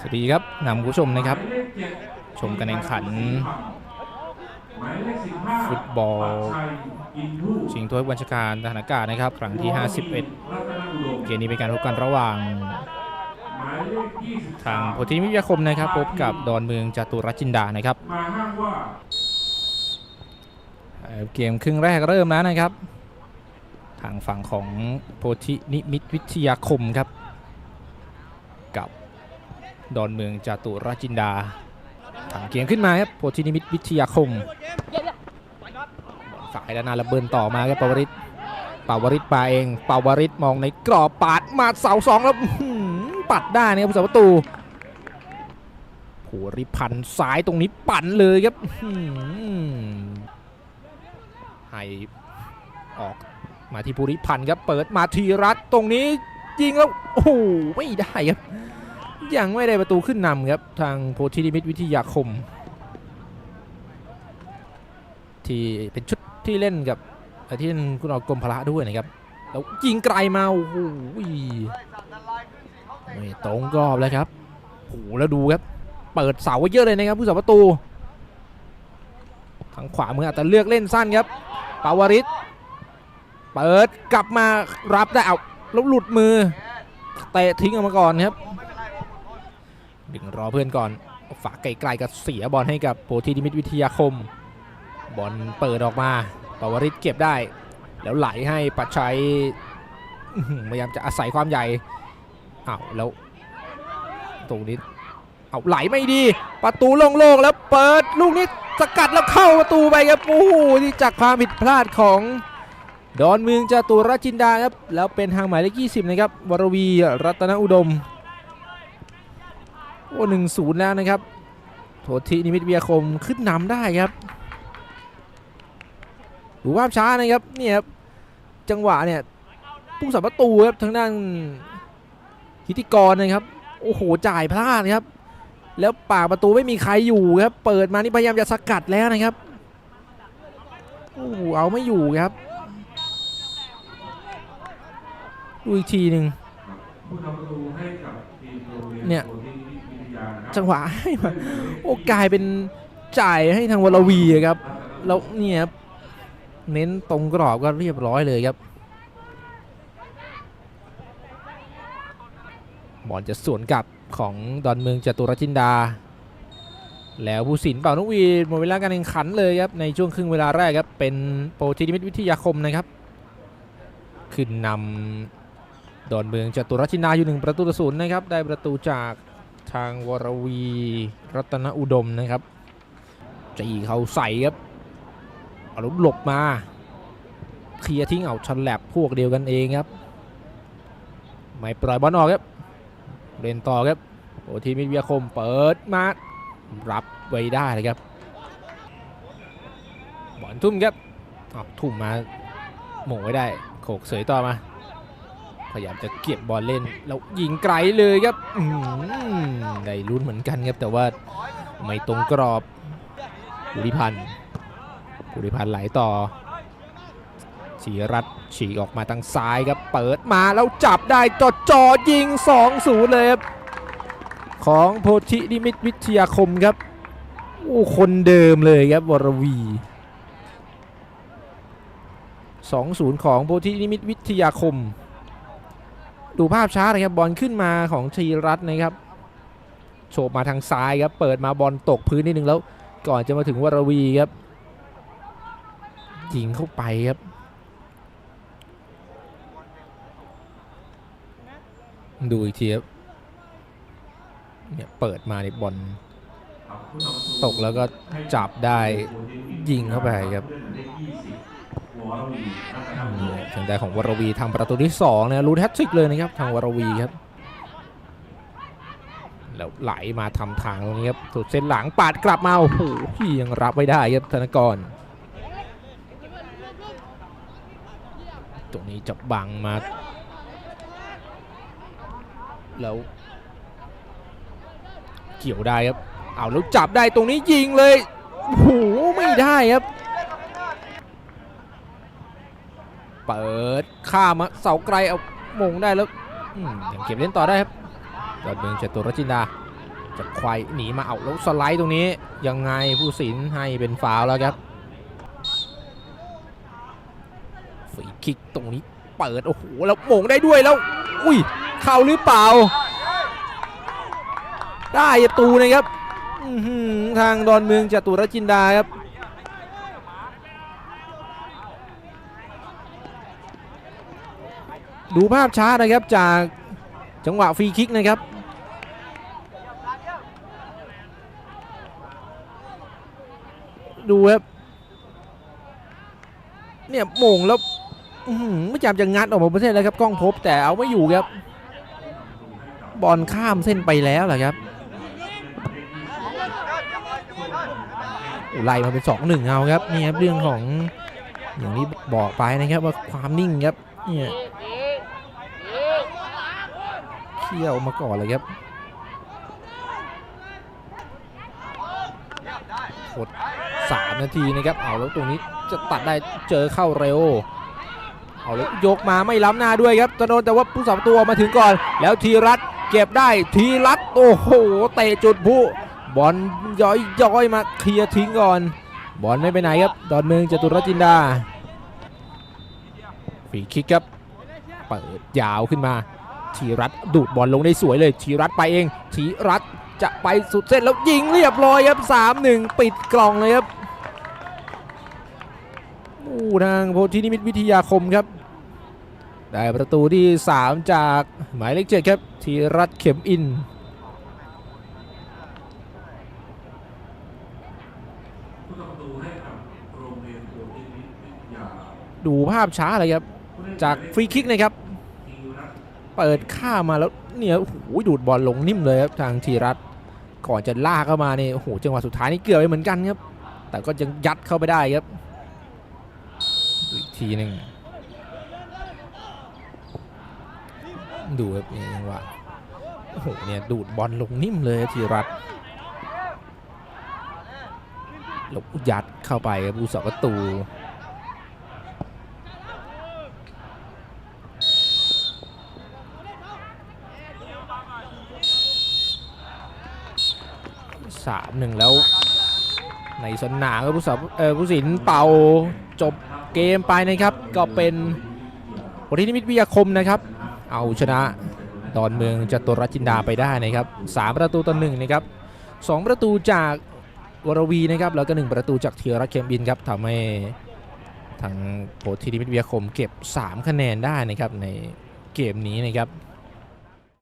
สวัสดีครับนำคุณผู้ชมนะครับ ชมการแข่งขัน ฟุตบอล ชิงถ้วยบัญชาการทหารอากาศนะครับ ครั้งที่ 51 เกมนี้เป็นการพบกันระหว่าง ทางโพธิมิตรวิทยาคมนะครับ พบกับดอนเมืองจตุรจินดานะครับ เกมครึ่งแรกเริ่มแล้วนะครับ ทางฝั่งของโพธินิมิตวิทยาคมครับ กับ ดอนเมืองจตุรจินดาทำเกมขึ้นมาครับโพธินิมิตวิทยาคมฝ่ายด้านหน้าระเบิดต่อมาครับปาวริศปาวริศมาเองปาวริศมองในกรอบปาดมาเสาสองแล้วปัดได้นะครับผู้สาประตูผูริพันธ์ซ้ายตรงนี้ปั่นเลยครับให้ออกมาที่ภูริพันธ์ครับเปิดมาทีรัตตรงนี้ยิงแล้วโอ้โหไม่ได้ครับ ยังไม่ได้ประตูขึ้นนำครับ ทางโพธินิมิตรวิทยาคม ที่เป็นชุดที่เล่นกับที่เล่นคุณเอากรมพละด้วยนะครับแล้วยิงไกลมาโอ้โหไม่ตรงกรอบเลยครับโอ้โหแล้วดูครับ เปิดเสาไว้เยอะเลยนะครับ ผู้สาประตู ทางขวามืออาจจะเลือกเล่นสั้นครับปาวริศเปิดกลับมารับได้เอาแล้วหลุดมือเตะทิ้งออกมาก่อนครับ ดึงรอเพื่อนก่อน ฝากไกลๆกับเสียบอลให้กับโพธินิมิตวิทยาคม บอลเปิดออกมาปวริศเก็บได้ แล้วไหลให้ปัจชัยพยายามจะอาศัยความใหญ่อ้าวแล้ว ตรงนี้เอาไหลไม่ดี ประตูโล่งๆแล้วเปิดลูกนี้สกัดแล้วเข้าประตูไปครับโอ้โหที่จากความผิดพลาดของดอนเมืองจตุรจินดาครับแล้วเป็นทางหมายเลข20นะครับวรวีรัตนอุดม โอ้หนึ่งศูนย์แล้วนะครับโทธินิมิตวิทยคมขึ้นนำได้ครับดูภาพช้านะครับเนี่ยครับจังหวะเนี่ยผู้สับประตูครับทางด้านฮิติกรนะครับ โอ้โหจ่ายพลาดครับ แล้วปากประตูไม่มีใครอยู่ครับ เปิดมานี่พยายามจะสกัดแล้วนะครับโอ้โหเอาไม่อยู่ครับดูอีกทีหนึ่งเนี่ย จังหวะให้มาโอ้กลายเป็นจ่ายให้ทางวรวีครับแล้วเนี่ยครับเน้นตรงกรอบก็เรียบร้อยเลยครับบอลจะสวนกลับของดอนเมืองจตุรจินดา แล้วผู้สินเป่านกวีหมดเวลาการแข่งขันเลยครับในช่วงครึ่งเวลาแรกครับเป็นโปรธินิมิตวิทยาคมนะครับ ขึ้นนำดอนเมืองจตุรจินดาอยู่หนึ่งประตูต่อศูนย์นะครับได้ประตูจาก ทางวรวีรัตนอุดมนะครับจีเขาใส่ครับอาลูกหลบมาเคลียร์ทิ้งเอาชันแลบพวกเดียวกันเองครับ ไม่ปล่อยบอลออกครับเล่นต่อครับโอทีมิตรวิทยาคมเปิดมารับไว้ได้เลยครับบอลทุ่มครับอ้าวทุ่มมาหม่งไว้ได้โขกเสยต่อมา พยายามจะเก็บบอลเล่นแล้วยิงไกลเลยครับได้ลุ้นเหมือนกันครับแต่ว่าไม่ตรงกรอบภูริพันธ์ภูริพันธ์ไหลต่อฉีรัตฉีกออกมาทางซ้ายครับเปิดมาแล้วจับได้จอจอยิง 2-0 เลยครับของโพธินิมิตวิทยาคมครับโอ้คนเดิมเลยครับวรวี 2-0 ของโพธินิมิตวิทยาคม ดูภาพช้าเลยครับบอลขึ้นมาของชีรัตน์นะครับโฉบมาทางซ้ายครับเปิดมาบอลตกพื้นนิดนึงแล้ว ก่อนจะมาถึงวรวีครับยิงเข้าไปครับดูอีกทีครับเนี่ยเปิดมาในบอลตกแล้วก็จับได้ยิงเข้าไปครับ เลื่อนหมายเลข20วรวีรัตนอุดมทางด้านของวรวีทำประตูที่2นะรู้แฮตทริกเลยนะครับทางวรวีครับแล้วไหลมาทำทางตรงนี้ครับสุดเส้นหลังปาดกลับมาโอ้โหยังรับไม่ได้ครับธนกร ตรงนี้จะบังมา แล้ว เกี่ยวได้ครับเอาแล้วจับได้ตรงนี้ยิงเลยโอ้โหไม่ได้ครับ เปิดข้ามาเสาไกลเอามงได้แล้วอืมยังเก็บเล่นต่อได้ครับยอดเมืองจตุรจินดาจะควายหนีมาเอาแล้วสไลด์ตรงนี้ยังไงผู้สินให้เป็นฟาวแล้วครับฟรีคิกตรงนี้เปิดโอ้โหแล้วมงได้ด้วยแล้ว อุ้ยเข้าหรือเปล่า ได้ประตูนะครับทางดอนเมืองจตุรจินดาครับ ดูภาพช้านะครับจากจังหวะฟรีคิกนะครับดูครับเนี่ยโมงแล้วไม่จำจะงัดออกมาประเทศแล้วครับกล้องพบแต่เอาไม่อยู่ครับ บอลข้ามเส้นไปแล้วแหละครับไล่มาเป็น2 1เอาครับนี่ครับเรื่องของอย่างที่บอกไปนะครับว่าความนิ่งครับเนี่ย เขี่ยวมาก่อนเลยครับกด3นาทีนะครับเอาแล้วตรงนี้จะตัดได้เจอเข้าเร็วเอาแล้วยกมาไม่ล้ำหน้าด้วยครับตะโดนแต่ว่าผู้สาประตัวมาถึงก่อน แล้วทีรัตเก็บได้ทีรัตโอ้โหเตะจุดผู้บอลย้อยย้อยมาเคลียร์ทิ้งก่อน บอลไม่ไปไหนครับ ดอนเมืองจตุรจินดาฟรีคิกครับ เปิดยาวขึ้นมา ทีรัตดูดบอลลงได้สวยเลยทีรัตไปเองทีรัตจะไปสุดเส้นแล้วยิงเรียบร้อยครับ 3-1 ปิดกล่องเลยครับอู้ทางโพธินิมิตวิทยาคมครับ ได้ประตูที่ 3 จากหมายเลขเจ็ดครับทีรัตเข็มอินดูภาพช้าเลยครับ จากฟรีคิกนะครับ เปิดข้ามาแล้วเนี่ยโอ้โหดูดบอลลงนิ่มเลยครับทางทีรัตก่อนจะลากเข้ามาเนี่ยโอ้โหจังหวะสุดท้ายนี่เกือบไปเหมือนกันครับ แต่ก็ยังยัดเข้าไปได้ครับอีกทีหนึ่งดูครับนี่จังหวะโอ้โหเนี่ยดูดบอลลงนิ่มเลยทีรัตแลงยัดเข้าไปครับผู้สาประตู สามหนึ่งแล้ว ในสนามครับผู้สาเออผู้สินเป่าจบเกมไปนะครับ ก็เป็นบรินิมิตวิทยาคมนะครับ เอาชนะดอนเมืองจตุรจินดาไปได้นะครับสามประตูต่อหนึ่งนะครับสองประตูจากวรวีนะครับแล้วก็หนึ่งประตูจากเทียรัตเคมบินครับทำให้ทางโพธินิมิตวิทยาคมเก็บ 3 คะแนนได้นะครับในเกมนี้นะครับ